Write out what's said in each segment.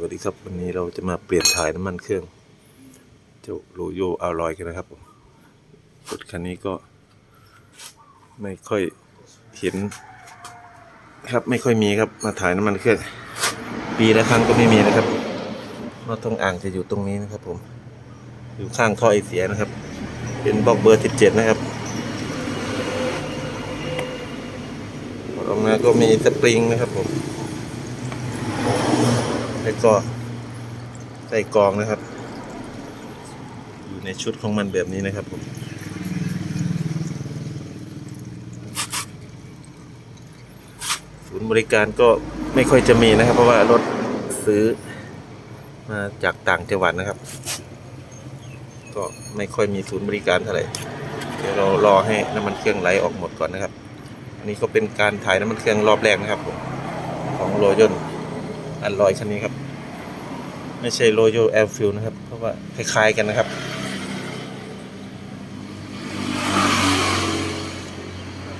สวัสดีครับวันนี้เราจะมาเปลี่ยนถ่ายน้ำมันเครื่อง เจ้าโรโยอาลอยกันนะครับผมรถคันนี้ก็ ไม่ค่อยเห็น ครับไม่ค่อยมีครับมาถ่ายน้ำมันเครื่อง ปีละครั้งก็ไม่มีนะครับนอตตรงอ่างจะอยู่ตรงนี้นะครับ ผม อยู่ข้างท่อไอเสียนะครับ เป็นบล็อกเบอร์17นะครับออกมาก็มีสปริงนะครับผม แล้วก็ใส่กองนะครับ อยู่ในชุดของมันแบบนี้นะครับผมศูนย์บริการก็ไม่ค่อยจะมีนะครับ เพราะว่ารถซื้อมาจากต่างจังหวัดนะครับ ก็ไม่ค่อยมีศูนย์บริการเท่าไหร่เดี๋ยวเรารอให้น้ำมันเครื่องไหลออกหมดก่อนนะครับ อันนี้ก็เป็นการถ่ายน้ำมันเครื่องรอบแรกนะครับผมของโรยน อันลอยคันนี้ครับ ไม่ใช่โรโยแอลฟิลนะครับ เพราะว่าคล้ายๆกันนะครับ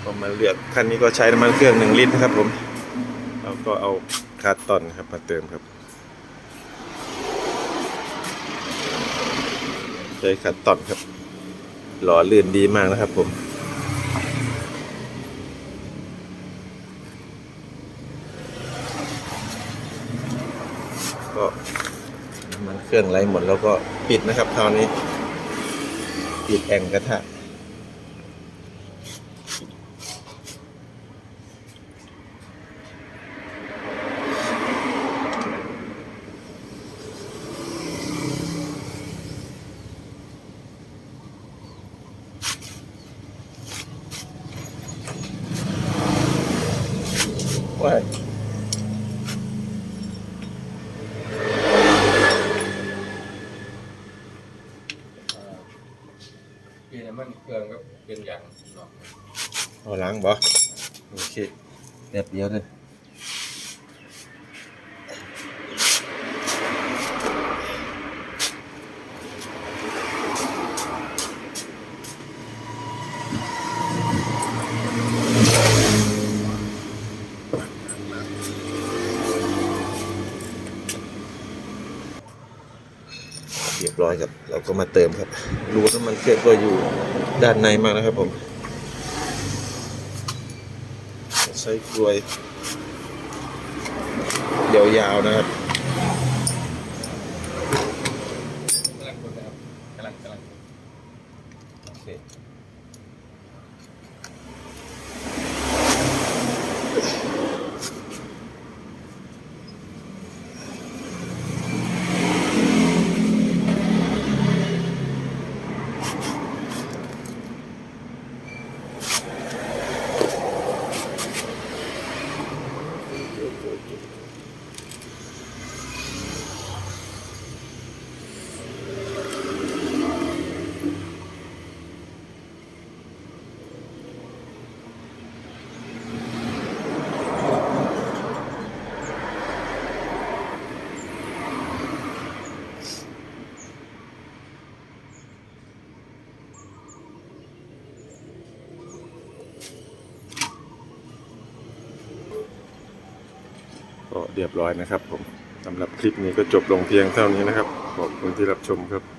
ก็มาเลือกคันนี้ก็ใช้น้ำมันเครื่องหนึ่งลิตรนะครับผมเราก็เอาคาร์ตอนครับมาเติมครับใช้คาร์ตอนครับหล่อลื่นดีมากนะครับผม ก็น้ำมันเครื่องไหลหมดแล้วก็ปิดนะครับคราวนี้ ปิดแอ่งกระทะว้าย เปลี่ยนน้ำ มันเครื่องก็เป็นอย่างเนาะเอาล้างบ่โอเคแบบเดียวเลย เรียบร้อยครับ เราก็มาเติมครับรูน้ำมันเครื่องก็อยู่ด้านในมากนะครับผม ใช้กลวยยาวๆนะครับ กำลังคนนะครับกำลังกำลัง โอเค ก็เรียบร้อยนะครับผมสำหรับคลิปนี้ก็จบลงเพียงเท่านี้นะครับ ขอบคุณที่รับชมครับ